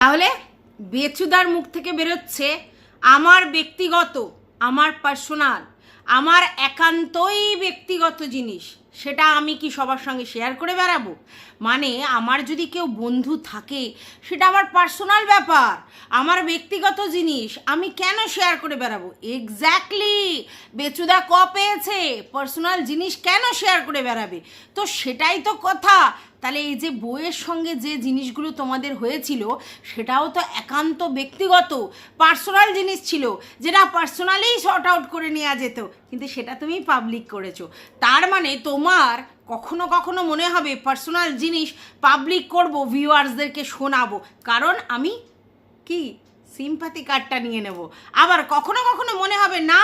তাহলে বেচুদার মুখ থেকে বেরোচ্ছে আমার ব্যক্তিগত আমার পার্সোনাল আমার একান্তই ব্যক্তিগত জিনিস। সেটা আমি কি সবার সঙ্গে শেয়ার করে বেড়াবো? মানে আমার যদি কেউ বন্ধু থাকে, সেটা আমার পার্সোনাল ব্যাপার, আমার ব্যক্তিগত জিনিস, আমি কেন শেয়ার করে বেড়াবো? এক্স্যাক্টলি বেচুদা ক পেয়েছে? পার্সোনাল জিনিস কেন শেয়ার করে বেড়াবে? তো সেটাই তো কথা। তাহলে এই যে বইয়ের সঙ্গে যে জিনিসগুলো তোমাদের হয়েছিল, সেটাও তো একান্ত ব্যক্তিগত পার্সোনাল জিনিস ছিল, যেটা পার্সোনালি শর্ট আউট করে নেওয়া যেত। কিন্তু সেটা তুমি পাবলিক করেছ। তার মানে তোমার কখনো কখনো মনে হবে পার্সোনাল জিনিস পাবলিক করব ভিউয়ার্সদেরকে শোনাবো। কারণ আমি কি? সিম্পাথি কার্ডটা নিয়ে নেব। আবার কখনো কখনো মনে হবে না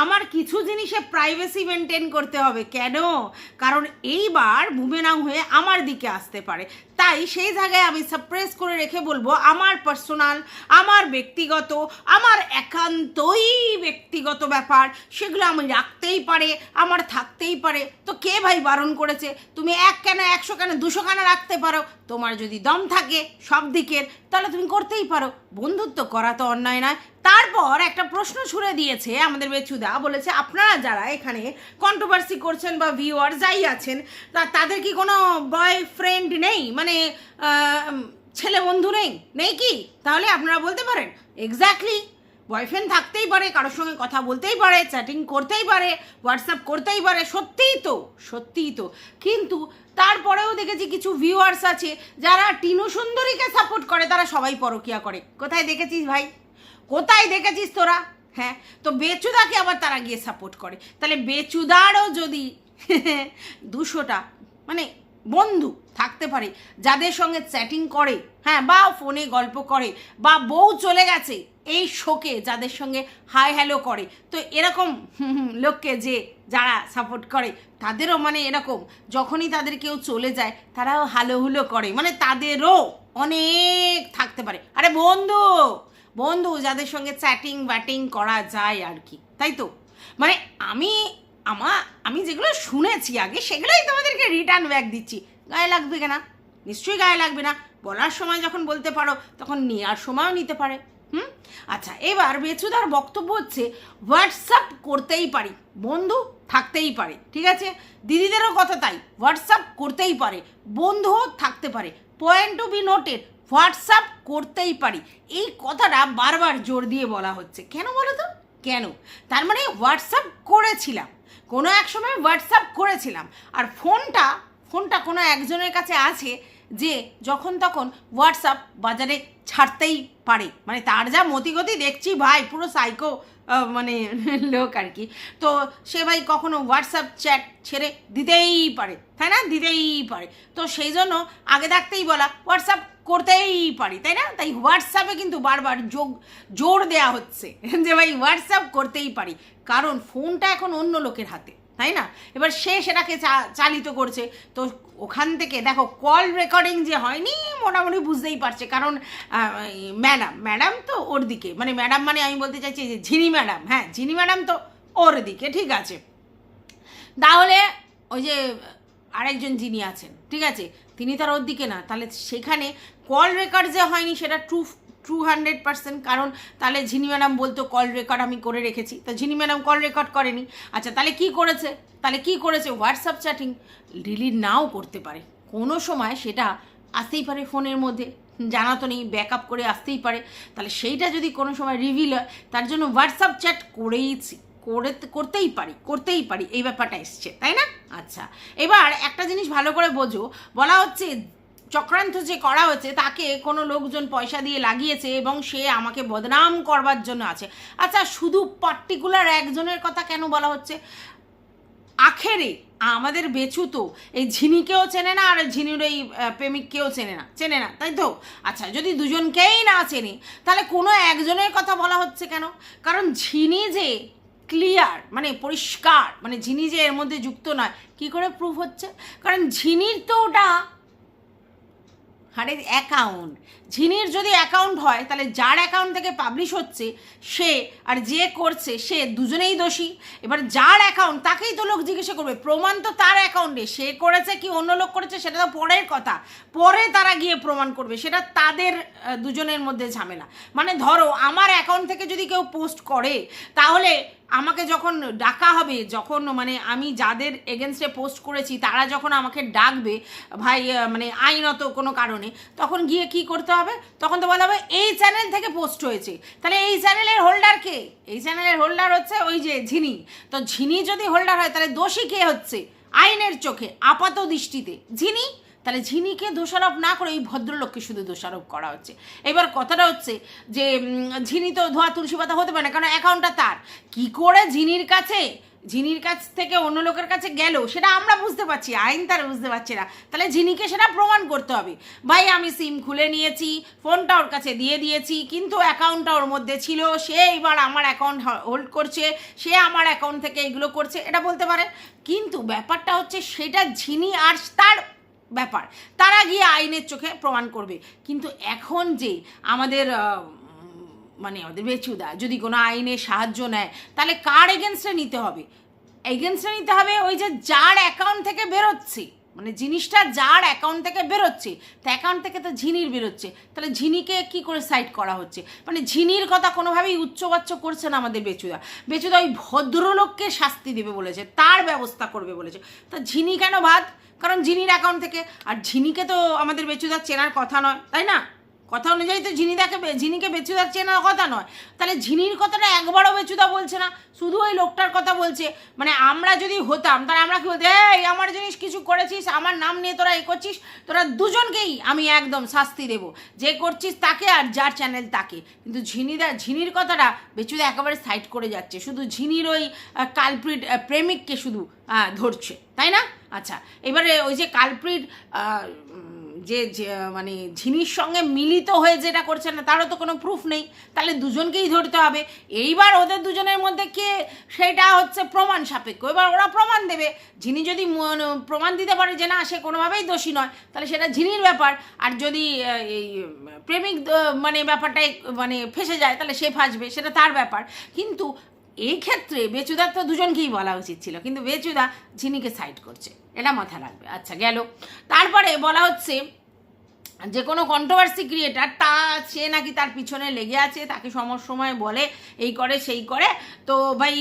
আমার কিছু জিনিসে প্রাইভেসি মেনটেন করতে হবে। কেন? কারণ এইবার বুমেরাং হয়ে আমার দিকে আসতে পারে। তাই সেই জায়গায় আমি সাপ্রেস করে রেখে বলব, আমার পার্সোনাল আমার ব্যক্তিগত, আমার একান্তই ব্যক্তিগত ব্যাপার, সেগুলো আমি রাখতেই পারে, আমার থাকতেই পারে। তো কে ভাই বারণ করেছে? তুমি এক কেন, একশো কেন, দুশো কেন রাখতে পারো। তোমার যদি দম থাকে, সব দিকের তাহলে তুমি করতেই পারো। বন্ধুত্ব করা তো অন্যায় নয়। তারপর একটা প্রশ্ন ছুড়ে দিয়েছে আমাদের বেচুদা বলেছে, আপনারা যারা এখানে কন্ট্রোভার্সি করছেন বা ভিউয়ার যাই আছেন, তা তাদের কি কোনো বয়ফ্রেন্ড নেই? মানে ছেলে বন্ধু নেই? নেই কি? তাহলে আপনারা বলতে পারেন এক্স্যাক্টলি বয়ফ্রেন্ড থাকতেই পারে, কারোর সঙ্গে কথা বলতেই পারে চ্যাটিং করতেই পারে হোয়াটসঅ্যাপ করতেই পারে, সত্যিই তো সত্যিই তো। কিন্তু তারপরেও দেখেছি কিছু ভিউয়ার্স আছে, যারা টিনু সুন্দরীকে সাপোর্ট করে, তারা সবাই পরকিয়া করে। কোথায় দেখেছিস ভাই? কোথায় দেখেছিস তোরা? হ্যাঁ তো বেচুদাকে আবার তারা গিয়ে সাপোর্ট করে। তাহলে বেচুদারও যদি দুশোটা মানে বন্ধু থাকতে পারে, যাদের সঙ্গে চ্যাটিং করে হ্যাঁ বা ফোনে গল্প করে, বা বউ চলে গেছে, এই শোকে যাদের সঙ্গে হাই হ্যালো করে। তো এরকম লোককে যে যারা সাপোর্ট করে, তাদেরও মানে এরকম, যখনই তাদের কেউ চলে যায়, তারাও হালো হুলো করে। মানে তাদেরও অনেক থাকতে পারে। আরে বন্ধু বন্ধু, যাদের সঙ্গে চ্যাটিং ব্যাটিং করা যায় আর কি, তাই তো? মানে আমি আমা, আমি যেগুলো শুনেছি আগে, সেগুলোই তোমাদেরকে রিটার্ন ব্যাক দিচ্ছি। গায়ে লাগবে কেনা? নিশ্চয়ই গায়ে লাগবে না। বলার সময় যখন বলতে পারো, তখন নেওয়ার সময়ও নিতে পারে। হুম? আচ্ছা এবার বেচুদার বক্তব্য হচ্ছে হোয়াটসঅ্যাপ করতেই পারি। বন্ধু থাকতেই পারে, ঠিক আছে? দিদিদেরও কথা তাই হোয়াটসঅ্যাপ করতেই পারে। বন্ধুও থাকতে পারে। Point to be noted WhatsApp করতেই পারি। এই কথাটা বারবার জোর দিয়ে বলা হচ্ছে। কেন বলো তো? কেন? তার মানে হোয়াটসঅ্যাপ করেছিলাম। কোনো এক সময় হোয়াটসঅ্যাপ করেছিলাম। আর ফোনটা ফোনটা কোনো একজনের কাছে আছে যে যখন তখন হোয়াটসঅ্যাপ বাজারে ছাড়তেই পারে। মানে তার যা মতিগতি দেখছি ভাই, পুরো সাইকো মানে লোক আর কি। তো সে ভাই কখনো হোয়াটসঅ্যাপ চ্যাট ছেড়ে দিতেই পারে, তাই না? দিতেই পারে। তো সেই জন্য আগে থাকতেই বলা হোয়াটসঅ্যাপ করতেই পারি, তাই না? তাই হোয়াটসঅ্যাপে কিন্তু বারবার যোগ, জোর দেয়া হচ্ছে যে ভাই হোয়াটসঅ্যাপ করতেই পারি। কারণ ফোনটা এখন অন্য লোকের হাতে, তাই না? এবার সে সেটাকে চালিত করছে। তো ওখান থেকে দেখো কল রেকর্ডিং যে হয়নি, মোটামুটি বুঝতেই পারছে। কারণ ম্যাডাম ম্যাডাম তো ওর দিকে। মানে ম্যাডাম মানে আমি বলতে চাইছি যে ঝিনি ম্যাডাম হ্যাঁ ঝিনি ম্যাডাম তো ওর দিকে, ঠিক আছে? তাহলে ওই যে আরেকজন যিনি আছেন, ঠিক আছে? তিনি তার ওর দিকে না, তাহলে সেখানে কল রেকর্ড যে হয়নি সেটা ট্রু ট্রু হান্ড্রেড পার্সেন্ট কারণ তাহলে ঝিনি ম্যাডাম বলতো কল রেকর্ড আমি করে রেখেছি। তো ঝিনি ম্যাডাম কল রেকর্ড করেনি। আচ্ছা তাহলে কি করেছে? তাহলে কি করেছে? হোয়াটসঅ্যাপ চ্যাটিং ডিলিট নাও করতে পারে। কোনো সময় সেটা আসতেই পারে ফোনের মধ্যে। জানা তো নেই ব্যাক আপ করে আসতেই পারে। তাহলে সেইটা যদি কোনো সময় রিভিল হয়, তার জন্য হোয়াটসঅ্যাপ চ্যাট করেইছি। করে করতেই পারি করতেই পারি, এই ব্যাপারটা এসছে, তাই না? আচ্ছা এবার একটা জিনিস ভালো করে বোঝো, বলা হচ্ছে চক্রান্ত যে করা হচ্ছে, তাকে কোনো লোকজন পয়সা দিয়ে লাগিয়েছে এবং সে আমাকে বদনাম করবার জন্য আছে। আচ্ছা শুধু পার্টিকুলার একজনের কথা কেন বলা হচ্ছে? আখেরে, আমাদের বেচু তো, এই ঝিনিকেও চেনে না আর ঝিনির এই প্রেমিককেও চেনে না চেনে না, তাই তো? আচ্ছা যদি দুজনকেই না চেনে, তাহলে কোনো একজনের কথা বলা হচ্ছে কেন? কারণ ঝিনি যে ক্লিয়ার মানে পরিষ্কার মানে ঝিনি যে এর মধ্যে যুক্ত নয়, কি করে প্রুফ হচ্ছে? কারণ ঝিনির তো ওটা আরে অ্যাকাউন্ট ঝিনির যদি অ্যাকাউন্ট হয়, তাহলে যার অ্যাকাউন্ট থেকে পাবলিশ হচ্ছে, সে আর যে করছে, সে দুজনেই দোষী। এবার যার অ্যাকাউন্ট তাকেই তো লোক জিজ্ঞাসা করবে, প্রমাণ তো তার অ্যাকাউন্টে সে করেছে কি অন্য লোক করেছে, সেটা তো পরের কথা। পরে তারা গিয়ে প্রমাণ করবে, সেটা তাদের দুজনের মধ্যে ঝামেলা। মানে ধরো, আমার অ্যাকাউন্ট থেকে যদি কেউ পোস্ট করে, তাহলে আমাকে যখন ডাকা হবে, যখন মানে আমি যাদের এগেনস্টে পোস্ট করেছি, তারা যখন আমাকে ডাকবে, ভাই মানে আইনত কোনো কারণে, তখন গিয়ে কি করতে হবে? তখন তো বলা হবে, এই চ্যানেল থেকে পোস্ট হয়েছে। তাহলে এই চ্যানেলের হোল্ডার কে? এই চ্যানেলের হোল্ডার হচ্ছে ওই যে ঝিনি। তো ঝিনি যদি হোল্ডার হয়, তাহলে দোষী কে হচ্ছে? আইনের চোখে, আপাত দৃষ্টিতে। ঝিনি? তাহলে ঝিনিকে দোষারোপ না করে এই ভদ্রলোককে শুধু দোষারোপ করা হচ্ছে। এবার কথাটা হচ্ছে যে ঝিনি তো ধোয়া তুলসী পাতা হতে পারে না, কারণ অ্যাকাউন্টটা তার। কি করে ঝিনির কাছে, ঝিনির কাছ থেকে অন্য লোকের কাছে গেল, সেটা আমরা বুঝতে পারছি, আইন তারা বুঝতে পারছে না। তাহলে ঝিনিকে সেটা প্রমাণ করতে হবে। ভাই, আমি সিম খুলে নিয়েছি ফোনটা ওর কাছে দিয়ে দিয়েছি, কিন্তু অ্যাকাউন্টটা ওর মধ্যে ছিল, সে এবার আমার অ্যাকাউন্ট হোল্ড করছে, সে আমার অ্যাকাউন্ট থেকে এগুলো করছে, এটা বলতে পারে। কিন্তু ব্যাপারটা হচ্ছে সেটা ঝিনি আর তার ব্যাপার। তারা গিয়ে আইনের চোখে প্রমাণ করবে। কিন্তু এখন যে আমাদের মানে আমাদের বেচুদা যদি কোনো আইনে সাহায্য নেয়, তাহলে কার এগেনস্টে নিতে হবে? এগেনস্টে নিতে হবে ওই যে যার অ্যাকাউন্ট থেকে বেরোচ্ছে। মানে জিনিসটা যার অ্যাকাউন্ট থেকে বেরোচ্ছে, তা অ্যাকাউন্ট থেকে তো ঝিনির বেরোচ্ছে। তাহলে ঝিনিকে কি করে সাইড করা হচ্ছে? মানে ঝিনির কথা কোনোভাবেই উচ্চবাচ্য করছে না আমাদের বেচুদা বেচুদা ওই ভদ্রলোককে শাস্তি দেবে বলেছে, তার ব্যবস্থা করবে বলেছে। তা ঝিনি কেন বাদ? কারণ ঝিনির অ্যাকাউন্ট থেকে। আর ঝিনিকে তো আমাদের বেচুদার চেনার কথা নয়, তাই না? কথা অনুযায়ী তো ঝিনিদাকে ঝিনিকে বেচুদার চেনার কথা নয়। তাহলে ঝিনির কথাটা একবারও বেচুদা বলছে না, শুধু ওই লোকটার কথা বলছে। মানে আমরা যদি হতাম, তাহলে আমরা কি বলতে এই, আমার জিনিস কিছু করেছিস, আমার নাম নিয়ে তোরা এ করছিস, তোরা দুজনকেই আমি একদম শাস্তি দেব। যে করছিস তাকে আর যার চ্যানেল তাকে। কিন্তু ঝিনিদা ঝিনির কথাটা বেচুদা একেবারে সাইড করে যাচ্ছে। শুধু ঝিনির ওই কালপ্রিট প্রেমিককে শুধু ধরছে, তাই না? আচ্ছা এবারে ওই যে কালপ্রিট যে মানে ঝিনির সঙ্গে মিলিত হয়ে যেটা করছে না, তারও তো কোনো প্রুফ নেই। তাহলে দুজনকেই ধরতে হবে। এইবার ওদের দুজনের মধ্যে কে, সেটা হচ্ছে প্রমাণ সাপেক্ষ। এবার ওরা প্রমাণ দেবে। ঝিনি যদি প্রমাণ দিতে পারে যে না, সে কোনোভাবেই দোষী নয়, তাহলে সেটা ঝিনির ব্যাপার। আর যদি এই, প্রেমিক মানে ব্যাপারটাই মানে ফেসে যায়, তাহলে সে ফাঁসবে, সেটা তার ব্যাপার। কিন্তু এই ক্ষেত্রে বেচুদার তো দুজনকেই বলা উচিত ছিল, কিন্তু বেচুদা ঝিনিকে সাইড করছে। এটা মাথা রাখবে। আচ্ছা গেল। তারপরে বলা হচ্ছে, যে কোনো কন্ট্রোভার্সি ক্রিয়েটার তা সে নাকি তার পিছনে লেগে আছে, তাকে সময় বলে, এই করে, সেই করে। তো ভাই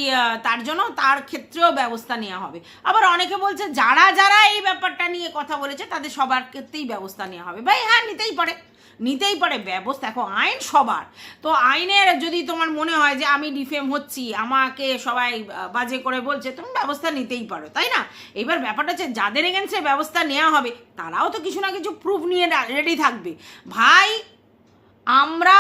তার জন্য তার ক্ষেত্রেও ব্যবস্থা নেওয়া হবে। আবার অনেকে বলছে, যারা যারা এই ব্যাপারটা নিয়ে কথা বলেছে, তাদের সবার ক্ষেত্রেই ব্যবস্থা নেওয়া হবে। ভাই হ্যাঁ নিতেই পারে। নিতেই পারে। ব্যবস্থা, দেখো, আইন সবার। তো আইনের যদি তোমার মনে হয় যে আমি ডিফেম হচ্ছি, আমাকে সবাই বাজে করে বলছে, তুমি ব্যবস্থা নিতেই পারো, তাই না? এবার ব্যাপারটা হচ্ছে, যাদের এগেন্সে ব্যবস্থা নেওয়া হবে, তারাও তো কিছু না কিছু প্রুফ নিয়ে রেডি থাকবে। ভাই, আমরা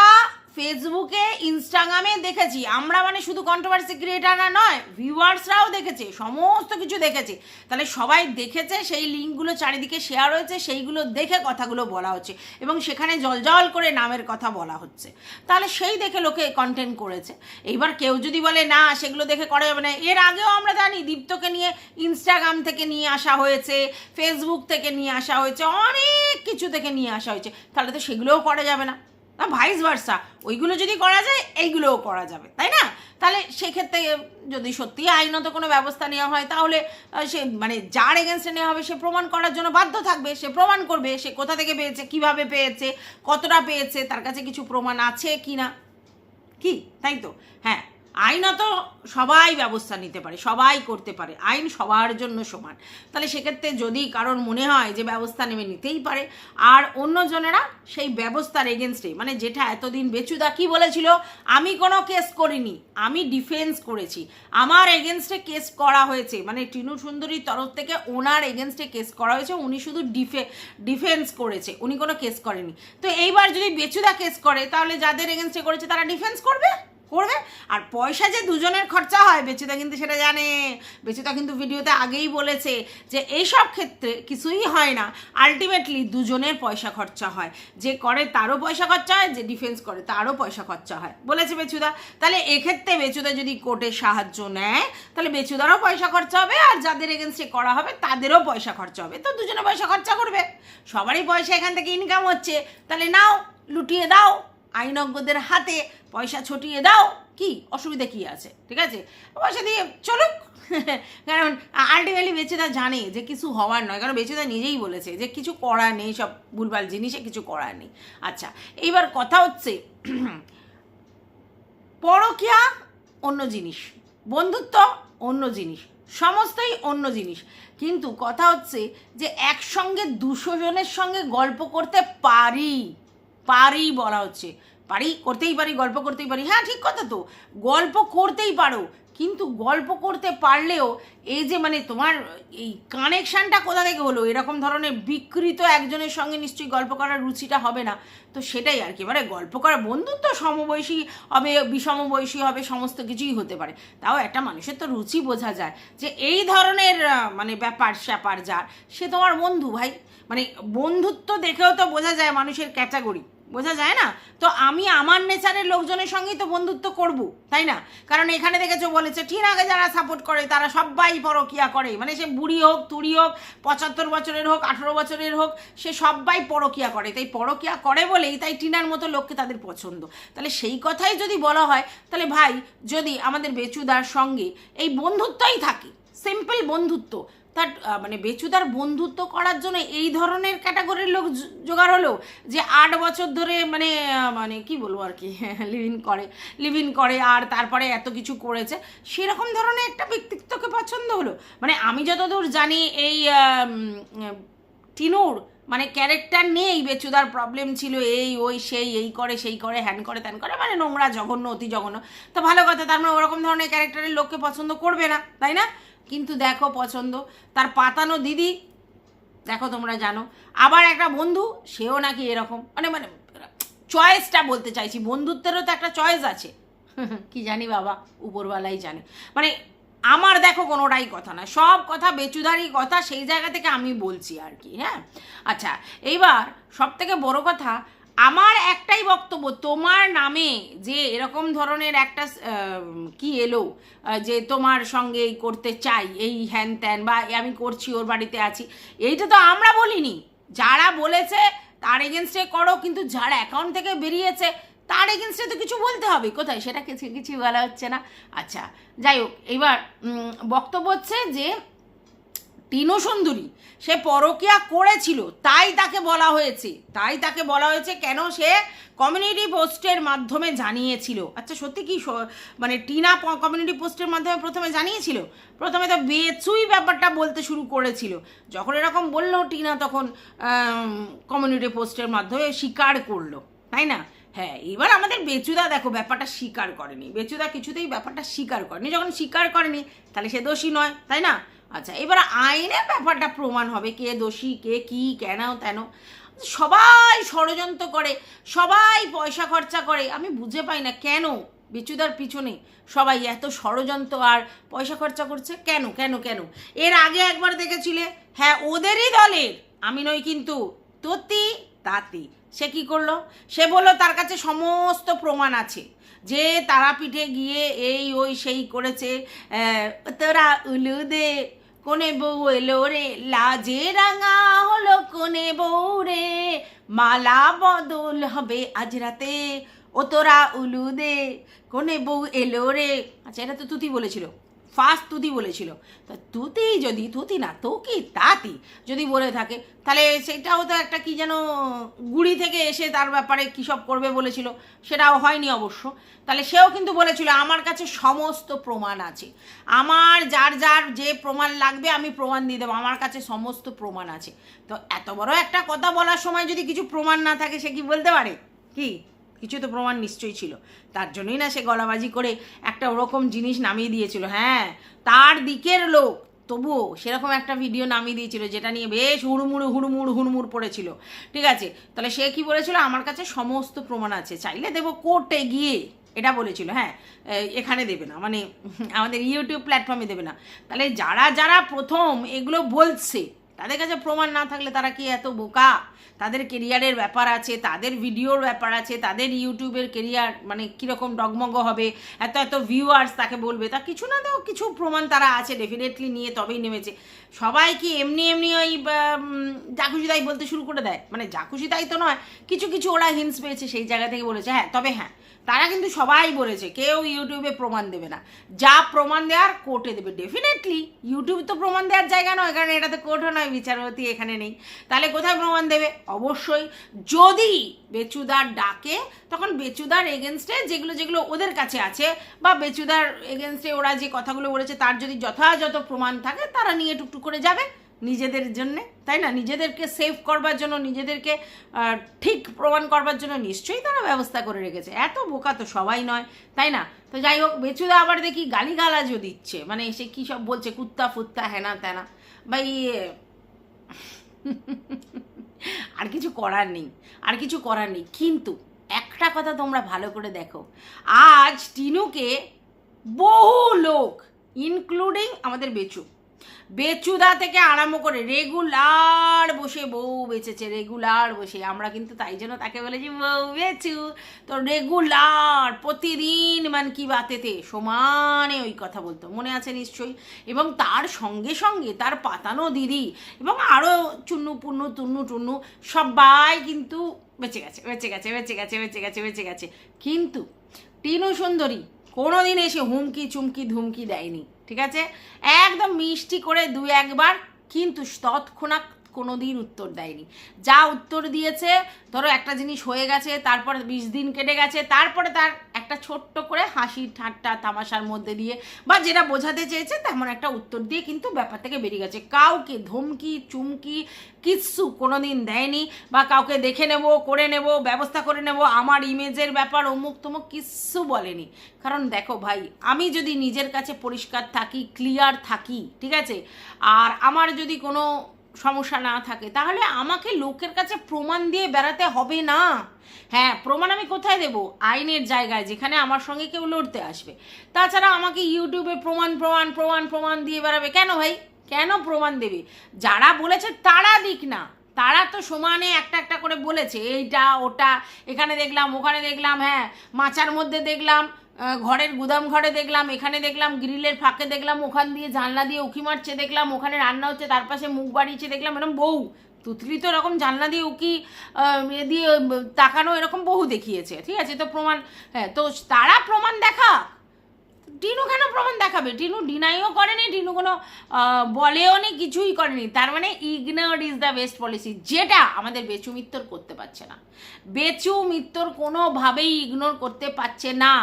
ফেসবুকে, ইনস্টাগ্রামে দেখেছি। আমরা মানে শুধু কন্ট্রোভার্সি ক্রিয়েটাররা নয় ভিউয়ার্সরাও দেখেছে, সমস্ত কিছু দেখেছে। তাহলে সবাই দেখেছে, সেই লিঙ্কগুলো চারিদিকে শেয়ার হয়েছে, সেইগুলো দেখে কথাগুলো বলা হচ্ছে এবং সেখানে জলজল করে নামের কথা বলা হচ্ছে। তাহলে সেই দেখে লোকে কন্টেন্ট করেছে। এইবার কেউ যদি বলে, না, সেগুলো দেখে করা যাবে না। এর আগেও আমরা জানি দীপ্তকে নিয়ে ইনস্টাগ্রাম থেকে নিয়ে আসা হয়েছে ফেসবুক থেকে নিয়ে আসা হয়েছে, অনেক কিছু থেকে নিয়ে আসা হয়েছে। তাহলে তো সেগুলোও করা যাবে না। না ভাইস ভার্সা ওইগুলো যদি করা যায়, এইগুলোও করা যাবে, তাই না? তাহলে সেক্ষেত্রে যদি সত্যি আইনত কোনো ব্যবস্থা নেওয়া হয়, তাহলে সে মানে যার এগেনস্টে নেওয়া হবে, সে প্রমাণ করার জন্য বাধ্য থাকবে, সে প্রমাণ করবে সে কোথা থেকে পেয়েছে, কীভাবে পেয়েছে, কতটা পেয়েছে, তার কাছে কিছু প্রমাণ আছে কি না কি? তাই তো? হ্যাঁ। আইনত সবাই ব্যবস্থা নিতে পারে, সবাই করতে পারে, আইন সবার জন্য সমান। তাহলে সেক্ষেত্রে যদি কারোর মনে হয় যে ব্যবস্থা নেমে নিতেই পারে, আর অন্যজনেরা সেই ব্যবস্থার এগেনস্টে মানে যেটা এতদিন বেচুদা কি বলেছিল, আমি কোনো কেস করিনি, আমি ডিফেন্স করেছি। আমার এগেনস্টে কেস করা হয়েছে। মানে টিনু সুন্দরীর তরফ থেকে ওনার এগেনস্টে কেস করা হয়েছে, উনি শুধু ডিফে ডিফেন্স করেছে, উনি কোনো কেস করেনি। তো এইবার যদি বেচুদা কেস করে, তাহলে যাদের এগেনস্টে করেছে, তারা ডিফেন্স করবে? করবে আর পয়সা যে দুজনের খরচা হয়, বেচুদা কিন্তু সেটা জানে। বেচুদা কিন্তু ভিডিওতে আগেই বলেছে যে এইসব ক্ষেত্রে কিছুই হয় না। আলটিমেটলি দুজনের পয়সা খরচা হয়। যে করে তারও পয়সা খরচা হয়, যে ডিফেন্স করে তারও পয়সা খরচা হয়। বলেছে বেচুদা। তাহলে এক্ষেত্রে বেচুদা যদি কোর্টের সাহায্য নেয়, তাহলে বেচুদারও পয়সা খরচা হবে, আর যাদের এগেনস্টে করা হবে, তাদেরও পয়সা খরচা হবে। তো দুজনে পয়সা খরচা করবে। সবারই পয়সা এখান থেকে ইনকাম হচ্ছে। তাহলে নাও, লুটিয়ে দাও। আইনজ্ঞদের হাতে পয়সা ছটিয়ে দাও। কি? অসুবিধা কি আছে? ঠিক আছে? পয়সা দিয়ে চলুক। কারণ আলটিমেটলি বেচেদা জানে যে কিছু হওয়ার নয়। কারণ বেচেদা নিজেই বলেছে যে কিছু করার নেই, সব ভুলভাল জিনিসে কিছু করার নেই। আচ্ছা এইবার কথা হচ্ছে পরকিয়া অন্য জিনিস, বন্ধুত্ব অন্য জিনিস, সমস্তই অন্য জিনিস। কিন্তু কথা হচ্ছে যে একসঙ্গে দুশো জনের সঙ্গে গল্প করতে পারি। পারি বলা হচ্ছে। পারি, করতেই পারি, গল্প করতেই পারি। হ্যাঁ ঠিক কথা তো। গল্প করতেই পারো, কিন্তু গল্প করতে পারলেও এই যে মানে তোমার এই কানেকশানটা কোথা থেকে হলো? এরকম ধরনের বিকৃত একজনের সঙ্গে নিশ্চয়ই গল্প করার রুচিটা হবে না। তো সেটাই আর কি। এবারে গল্প করা বন্ধুত্ব সমবয়সী হবে বিষমবয়সী হবে, সমস্ত কিছুই হতে পারে। তাও একটা মানুষের তো রুচি বোঝা যায় যে এই ধরনের মানে ব্যাপার স্যাপার যার, সে তোমার বন্ধু ভাই। মানে বন্ধুত্ব দেখেও তো বোঝা যায় মানুষের ক্যাটাগরি বোঝা যায় না? তো আমি আমার নেচারের লোকজনের সঙ্গেই তো বন্ধুত্ব করব, তাই না? কারণ এখানে দেখেছ বলেছে, ঠিক আগে যারা সাপোর্ট করে, তারা সবাই পরকিয়া করে। মানে সে বুড়ি হোক, তুড়ি হোক, পঁচাত্তর বছরের হোক, আঠেরো বছরের হোক, সে সবাই পরকিয়া করে। তাই পরকিয়া করে বলেই তাই টিনার মতো লোককে তাদের পছন্দ। তাহলে সেই কথাই যদি বলা হয়, তাহলে ভাই, যদি আমাদের বেচুদার সঙ্গে এই বন্ধুত্বই থাকে সিম্পল বন্ধুত্ব তার মানে বেচুদার বন্ধুত্ব করার জন্য এই ধরনের ক্যাটাগরির লোক জোগাড় হলো যে আট বছর ধরে মানে মানে কি বলব আর কি লিভ ইন করে লিভ ইন করে আর তারপরে এত কিছু করেছে। সেরকম ধরনের একটা ব্যক্তিত্বকে পছন্দ হলো। মানে আমি যতদূর জানি এই টিনুর মানে ক্যারেক্টার নেই, বেচুদার প্রবলেম ছিল এই, ওই, সেই, এই করে, সেই করে, হ্যান করে, ত্যান করে মানে নোংরা, জঘন্য, অতি জঘন্য। তো ভালো কথা, তার মানে ওরকম ধরনের ক্যারেক্টারের লোককে পছন্দ করবে না, তাই না? কিন্তু দেখো পছন্দ। তার পাতানো দিদি, দেখো তোমরা জানো। আবার একটা বন্ধু, সেও নাকি এরকম। মানে মানে চয়েসটা বলতে চাইছি। বন্ধুত্বেরও তো একটা চয়েস আছে। কি জানি বাবা, উপরওয়ালাই জানে। মানে আমার দেখো কোনোটাই কথা না। সব কথা, বেচুদারি কথা, সেই জায়গা থেকে আমি বলছি আর কি হ্যাঁ? আচ্ছা এইবার সব থেকে বড় কথা আমার একটাই বক্তব্য, তোমার নামে যে এরকম ধরনের একটা কি এলো যে তোমার সঙ্গে এই করতে চাই, এই হ্যান ত্যান বা আমি করছি, ওর বাড়িতে আছি, এইটা তো আমরা বলিনি। যারা বলেছে, তার এগেনস্টে করো, কিন্তু যার অ্যাকাউন্ট থেকে বেরিয়েছে, তার এগেনস্টে তো কিছু বলতে হবে। কোথায়? সেটা কিছু কিছু বলা হচ্ছে না। আচ্ছা যাই হোক, এবার বক্তব্য হচ্ছে যে টিনু সুন্দরী সে পরকিয়া করেছিল, তাই তাকে বলা হয়েছে। তাই তাকে বলা হয়েছে কেন সে কমিউনিটি পোস্টের মাধ্যমে জানিয়েছিল। আচ্ছা সত্যি কি মানে টিনা কমিউনিটি পোস্টের মাধ্যমে প্রথমে জানিয়েছিল? প্রথমে তো বেচুই ব্যাপারটা বলতে শুরু করেছিল। যখন এরকম বলল, টিনা তখন কমিউনিটি পোস্টের মাধ্যমে স্বীকার করল। তাই না? হ্যাঁ এবার আমাদের বেচুদা দেখো, ব্যাপারটা স্বীকার করেনি। বেচুদা কিছুতেই ব্যাপারটা স্বীকার করেনি। যখন স্বীকার করেনি, তাহলে সে দোষী নয়, তাই না? আচ্ছা এবার আইনে ব্যাপারটা প্রমাণ হবে কে দোষী, কে কি, কেন, তেন। সবাই ষড়যন্ত্র করে, সবাই পয়সা খরচা করে, আমি বুঝে পাই না কেন বেচুদার পিছনে সবাই এত ষড়যন্ত্র আর পয়সা খরচা করছে, কেন কেন কেন? এর আগে একবার দেখেছিলে? হ্যাঁ ওদেরই দলের। আমি নই কিন্তু, ততি, তাতি। সে কি করল? সে বলল, তার কাছে সমস্ত প্রমাণ আছে। যে তারাপীঠে গিয়ে এই, ওই, সেই করেছে তোরা উলু দে কোনে বউ এলো রে লাজে রাঙা হলো কোনে বউ রে মালা বদল হবে আজ রাতে, ও তোরা উলু দে কোনে বউ এলো রে। আচ্ছা এটা তো তুতি বলেছিল। ফার্স্ট তুতি বলেছিল। তা তুতি যদি, তুতি না, তো কি তাতি? যদি বলে থাকে, তাহলে সেটাও তো একটা কি যেন গুড়ি থেকে এসে তার ব্যাপারে কী সব করবে বলেছিল। সেটাও হয়নি অবশ্য। তাহলে সেও কিন্তু বলেছিল, আমার কাছে সমস্ত প্রমাণ আছে। আমার যার যার যে প্রমাণ লাগবে, আমি প্রমাণ দিয়ে দেবো। আমার কাছে সমস্ত প্রমাণ আছে। তো এত বড় একটা কথা বলার সময় যদি কিছু প্রমাণ না থাকে, সে কি বলতে পারে? কি? কিছু তো প্রমাণ নিশ্চয়ই ছিল। তার জন্যই না সে গলাবাজি করে একটা ওরকম জিনিস নামিয়ে দিয়েছিল। হ্যাঁ তার দিকের লোক। তবুও সেরকম একটা ভিডিও নামিয়ে দিয়েছিল যেটা নিয়ে বেশ হুড়মুড় হুড়মুড় হুড়মুড় পড়েছিল। ঠিক আছে, তাহলে সে কি বলেছিল? আমার কাছে সমস্ত প্রমাণ আছে, চাইলে দেবো কোর্টে গিয়ে এটা বলেছিল। হ্যাঁ এখানে দেবে না মানে আমাদের ইউটিউব প্ল্যাটফর্মে দেবে না। তাহলে যারা যারা প্রথম এগুলো বলছে, তাদের কাছে প্রমাণ না থাকলে তারা কি এত বোকা? তাদের কেরিয়ারের ব্যাপার আছে, তাদের ভিডিওর ব্যাপার আছে, তাদের ইউটিউবের কেরিয়ার মানে কীরকম ডগমগ হবে, এত এত ভিউয়ার্স তাকে বলবে, তা কিছু না তো, কিছু প্রমাণ তারা আছে ডেফিনেটলি নিয়ে তবেই নেমেছে। সবাই কি এমনি এমনি ওই জাকুশি তাই বলতে শুরু করে দেয়? মানে জাকুশি তাই তো নয়, কিছু কিছু ওরা হিন্স পেয়েছে সেই জায়গা থেকে বলেছে হ্যাঁ তবে হ্যাঁ তারা কিন্তু সবাই বলেছে, কেউ ইউটিউবে প্রমাণ দেবে না। যা প্রমাণ দেওয়ার কোর্টে দেবে। ডেফিনেটলি ইউটিউব তো প্রমাণ দেওয়ার জায়গা নয়, কারণ এটা তো কোর্টও নয়, বিচারপতি এখানে নেই। তাহলে কোথায় প্রমাণ দেবে? অবশ্যই যদি বেচুদার ডাকে, তখন বেচুদার এগেনস্টে যেগুলো যেগুলো ওদের কাছে আছে, বা বেচুদার এগেনস্টে ওরা যে কথাগুলো বলেছে, তার যদি যথাযথ প্রমাণ থাকে, তারা নিয়ে টুকটুক করে যাবে নিজেদের জন্যে, তাই না? নিজেদেরকে সেভ করবার জন্য, নিজেদেরকে ঠিক প্রমাণ করবার জন্য নিশ্চয়ই তারা ব্যবস্থা করে রেখেছে। এত বোকা তো সবাই নয়, তাই না? তো যাই হোক, বেচুদা আবার দেখি গালিগালাজও দিচ্ছে। মানে সে কী সব বলছে, কুত্তা ফুত্তা, হেনা তেনা বা ইয়ে আর কিছু করার নেই, আর কিছু করার নেই। কিন্তু একটা কথা তোমরা ভালো করে দেখো, আজ টিনুকে বহু লোক ইনক্লুডিং আমাদের বেচু বেচুদা থেকে আরম্ভ করে রেগুলার বসে বউ বেচেছে, রেগুলার বসে। আমরা কিন্তু তাই জন্য তাকে বলেছি, বউ বেচু। তো রেগুলার, প্রতিদিন মান কি বাতেতে সমানে ওই কথা বলতো। মনে আছে নিশ্চয়ই? এবং তার সঙ্গে সঙ্গে তার পাতানো দিদি এবং আরও চুন্নু, পুন্নু, তুন্নু, টুন্নু সবাই কিন্তু বেঁচে গেছে বেঁচে গেছে বেঁচে গেছে বেঁচে গেছে বেঁচে গেছে। কিন্তু টিনু সুন্দরী কোনোদিন এসে হুমকি চুমকি ধুমকি দেয়নি। ঠিক আছে? একদম মিষ্টি করে দুই একবার কিন্তু তৎক্ষণাৎ কোনো দিন উত্তর দেয়নি। যা উত্তর দিয়েছে, ধরো একটা জিনিস হয়ে গেছে, তারপর বিশ দিন কেটে গেছে, তারপরে তার একটা ছোট্ট করে হাসি ঠাট্টা তামাশার মধ্যে দিয়ে বা যেটা বোঝাতে চেয়েছে তেমন একটা উত্তর দিয়ে কিন্তু ব্যাপার থেকে বেরিয়ে গেছে। কাউকে ধমকি, চুমকি কিচ্ছু কোনো দিন দেয়নি বা কাউকে দেখে নেব, করে নেব, ব্যবস্থা করে নেব, আমার ইমেজের ব্যাপার অমুক তমুক কিচ্ছু বলেনি। কারণ দেখো ভাই, আমি যদি নিজের কাছে পরিষ্কার থাকি ক্লিয়ার থাকি, ঠিক আছে? আর আমার যদি কোনো সমস্যা না থাকে। তাহলে আমাকে লোকের কাছে প্রমাণ দিয়ে বেড়াতে হবে না। হ্যাঁ প্রমাণ আমি কোথায় দেব? আইনের জায়গায়, যেখানে আমার সঙ্গে কেউ লড়তে আসবে। তাছাড়া আমাকে ইউটিউবে প্রমাণ প্রমাণ প্রমাণ প্রমাণ দিয়ে বেড়াবে। কেন ভাই? কেন প্রমাণ দেবে? যারা বলেছে তারা দিক না। তারা তো সমানে একটা একটা করে বলেছে, এইটা, ওটা, এখানে দেখলাম, ওখানে দেখলাম হ্যাঁ মাচার মধ্যে দেখলাম। ঘরের গুদাম ঘরে দেখলাম, এখানে দেখলাম, গ্রিলের ফাঁকে দেখলাম, ওখান দিয়ে জানলা দিয়ে উঁকি মারছে, দেখলাম, ওখানে রান্না হচ্ছে, তার পাশে মুখ বাড়িয়েছে, দেখলাম, এরকম বউ। তুতলি তো এরকম জানলা দিয়ে উকি দিয়ে তাকানো এরকম বহু দেখিয়েছে, ঠিক আছে? তো প্রমাণ হ্যাঁ তো তারা প্রমাণ দেখা। টিনু কেন প্রমাণ দেখাবে? টিনু ডিনাইও করেনি, টিনু কোনো বলেও নি, কিছুই করেনি। তার মানে ignore is the best policy যেটা আমাদের বেচু মিত্তর করতে পারছে না। বেচু মিত্তর কোনোভাবেই ইগনোর করতে পারছে না।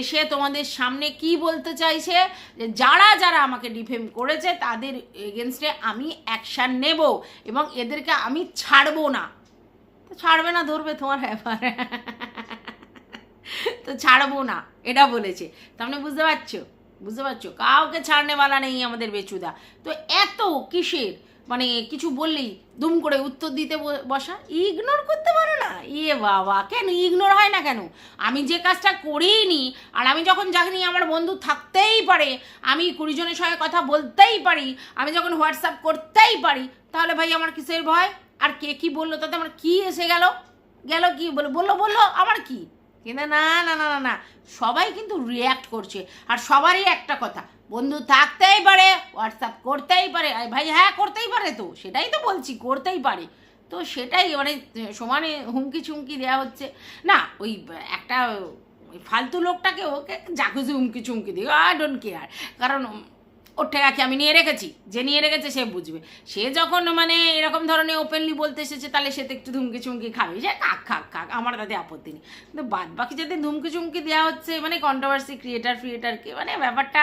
এসে তোমাদের সামনে কি বলতে চাইছে? যে যারা যারা আমাকে ডিফেম করেছে, তাদের এগেনস্টে আমি অ্যাকশান নেব এবং এদেরকে আমি ছাড়বো না। ছাড়বে না, ধরবে তোমার ব্যাপার। তো ছাড়বো না, এটা বলেছে। তার মানে বুঝতে পারছ? বুঝতে পারছ? কাউকে ছাড়নেওয়ালা নেই আমাদের বেচুদা। তো এত কিসের? মানে কিছু বললেই দুম করে উত্তর দিতে বসা? ইগনোর করতে পারো না? ইয়ে বাবা, কেন? ইগনোর হয় না কেন? আমি যে কাজটা করিনি আর আমি যখন জানি আমার বন্ধু থাকতেই পারে, আমি কুড়িজনের সঙ্গে কথা বলতেই পারি, আমি যখন হোয়াটসঅ্যাপ করতেই পারি, তাহলে ভাই আমার কিসের ভয়? আর কে কি বলল? তাতে আমার কি এসে গেল? গেল কি? বলল বলল বলল আমার কি? কিন্তু না না না না না। সবাই কিন্তু রিয়্যাক্ট করছে। আর সবারই একটা কথা, বন্ধু থাকতেই পারে হোয়াটসঅ্যাপ করতেই পারে ভাই হ্যাঁ করতেই পারে তো, সেটাই তো বলছি, করতেই পারে। তো সেটাই মানে সমানে হুমকি চুমকি দেওয়া হচ্ছে। না, ওই একটা ওই ফালতু লোকটাকে ওকে যা হুমকি চুমকি দিই আই ডোন্ট কেয়ার কারণ ওর ঠেকাকে আমি নিয়ে রেখেছি। যে নিয়ে রেখেছে সে বুঝবে। সে যখন মানে এরকম ধরনের ওপেনলি বলতে এসেছে, তাহলে সে তো একটু ধুমকি চুমকি খাবে। যে খাক খাক খাক আমার তাতে আপত্তি নেই। কিন্তু বাদ বাকি যাতে ধুমকি চুমকি দেওয়া হচ্ছে মানে কন্ট্রোভার্সি ক্রিয়েটার ফ্রিয়েটারকে মানে ব্যাপারটা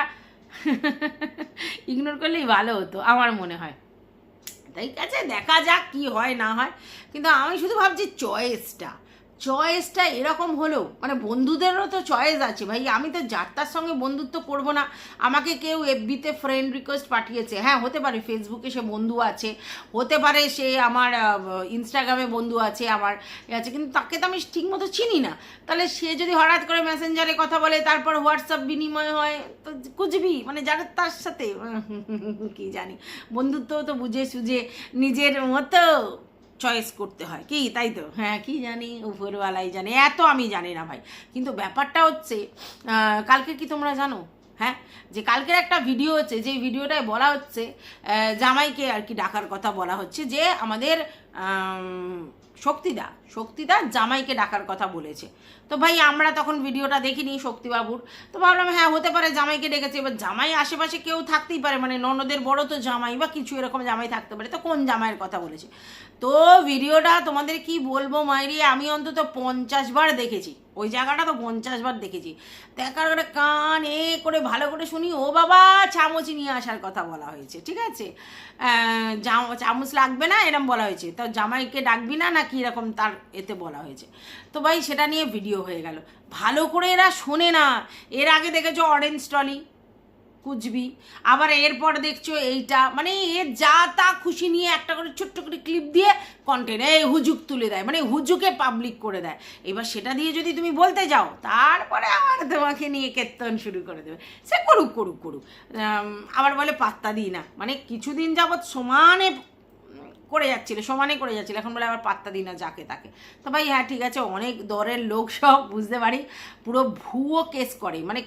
ইগনোর করলেই ভালো হতো, আমার মনে হয়। ঠিক আছে, দেখা যাক কি হয়, না হয়। কিন্তু আমি শুধু ভাবছি চয়েসটা চয়েসটা এরকম হলো মানে বন্ধুদেরও তো চয়েস আছে, ভাই। আমি তো যার তার সঙ্গে বন্ধুত্ব করব না। আমাকে কেউ এফবিতে ফ্রেন্ড রিকোয়েস্ট পাঠিয়েছে। হ্যাঁ হতে পারে ফেসবুকে সে বন্ধু আছে, হতে পারে সে আমার ইনস্টাগ্রামে বন্ধু আছে, আমার আছে, কিন্তু তাকে তো আমি ঠিকমতো চিনি না। তাহলে সে যদি হঠাৎ করে মেসেঞ্জারে কথা বলে, তারপর হোয়াটসঅ্যাপ বিনিময় হয়, তো কুচবি মানে যারা তার সাথে কি জানি। বন্ধুত্ব তো বুঝে সুঝে নিজের মতো। চয়েস করতে হয়। কি? তাই তো? হ্যাঁ কি জানি? উপরওয়ালাই জানে। এত আমি জানি না ভাই। কিন্তু ব্যাপারটা হচ্ছে কালকে কি তোমরা জানো? হ্যাঁ? যে কালকের একটা ভিডিও হচ্ছে যে ভিডিওটায় বলা হচ্ছে জামাইকে আর কি ডাকার কথা বলা হচ্ছে যে আমাদের আম, শক্তিদা শক্তিদা জামাইকে ডাকার কথা বলেছে। তো ভাই, আমরা তখন ভিডিওটা দেখিনি শক্তিবাবুর। তো ভাবলাম হ্যাঁ হতে পারে জামাইকে ডেকেছে। এবার জামাই আশেপাশে কেউ থাকতেই পারে। মানে ননদের বড় তো জামাই বা কিছু এরকম জামাই থাকতে পারে। তো কোন জামাইয়ের কথা বলেছে? তো ভিডিওটা তোমাদের কি বলব মাইরি, আমি অন্তত পঞ্চাশ বার দেখেছি। ওই জায়গাটা তো পঞ্চাশ বার দেখেছি। দেখার করে কান এ করে ভালো করে শুনি, ও বাবা চামচ নিয়ে আসার কথা বলা হয়েছে, ঠিক আছে? চামচ লাগবে না এরম বলা হয়েছে। তো জামাইকে ডাকবি না না কি এরকম তার এতে বলা হয়েছে? তো ভাই সেটা নিয়ে ভিডিও হয়ে গেল। ভালো করে এরা শোনে না। এর আগে দেখেছ অরেঞ্জ টলি কুচবি আবার এরপর দেখছ এইটা মানে এ যা তা খুশি নিয়ে একটা করে ছোট্ট করে ক্লিপ দিয়ে কন্টেন্ট এই হুজুক তুলে দেয় মানে হুজুকে পাবলিক করে দেয়। এবার সেটা দিয়ে যদি তুমি বলতে যাও, তারপরে আবার তোমাকে নিয়ে কেতন শুরু করে দেবে। সে করুক করুক করুক। আবার বলে পাত্তা দিই না। মানে কিছুদিন যাবৎ সমানে করে যাচ্ছিল, সমানে করে যাচ্ছিল। এখন বলে আবার পাত্তা দিই না, যাকে তাকে। তো ভাই হ্যাঁ ঠিক আছে, অনেক দরের লোক সব, বুঝতে পারি। পুরো ভুয়ো কেস করে। মানে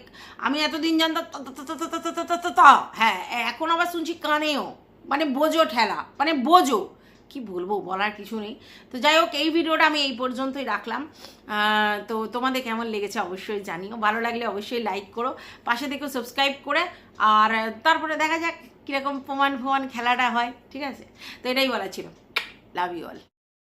আমি এতদিন জানতাম হ্যাঁ এখন আবার শুনছি কানেও। মানে বোঝো ঠেলা মানে বোঝো। কি বলব, বলার কিছু নেই। তো যাই হোক, এই ভিডিওটা আমি এই পর্যন্তই রাখলাম। তো তোমাদের কেমন লেগেছে অবশ্যই জানিও। ভালো লাগলে অবশ্যই লাইক করো, পাশে দেখো সাবস্ক্রাইব করে। আর, তারপরে দেখা যাক কীরকম প্রমাণ ফোমান খেলাটা হয় ঠিক আছে? তো এটাই বলা ছিল। Love you all